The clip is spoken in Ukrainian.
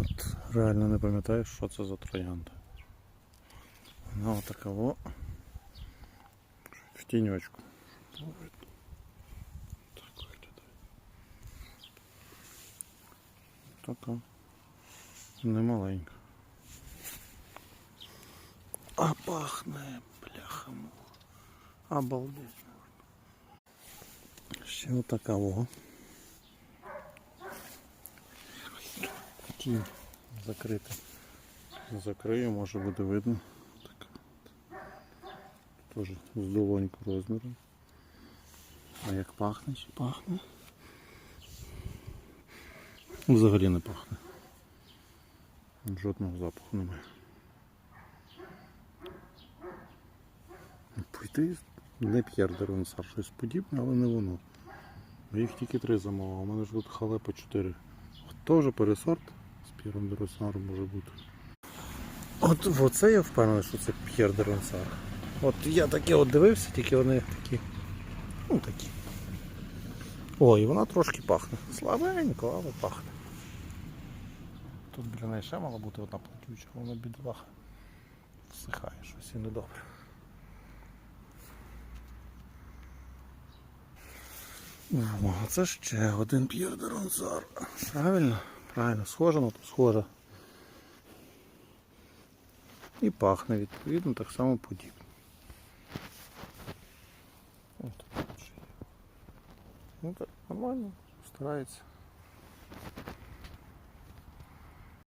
От реально не пам'ятаю, що це за троянда. Вона отака во в тіньочку. Так виглядає. Така. Немаленька. А пахне, бляха. Обалдеть. Ще отака во. Тінь закрита. Закрию, може буде видно. Так. Теж з долоньку розміром. А як пахне, пахне? Взагалі не пахне. Жодного запаху немає. Пойти не П'єр де щось подібне, але не воно. Їх тільки три замовив, у мене ж тут халепа 4. Теж пересорт з П'єром Деронсар може бути. От оце я впевнений, що це П'єр де От я таке от дивився, тільки вони такі. Ну такі. О, і вона трошки пахне. Слабенько, але пахне. Тут біля неї ще мала бути одна платюча, вона бідолаха. Всихає щось і недобре. О, це ще один П'єр Деронсар. Правильно? Правильно, схоже на то, схоже. І пахне відповідно так само подібно. От, ще є. Ну так, нормально, старається.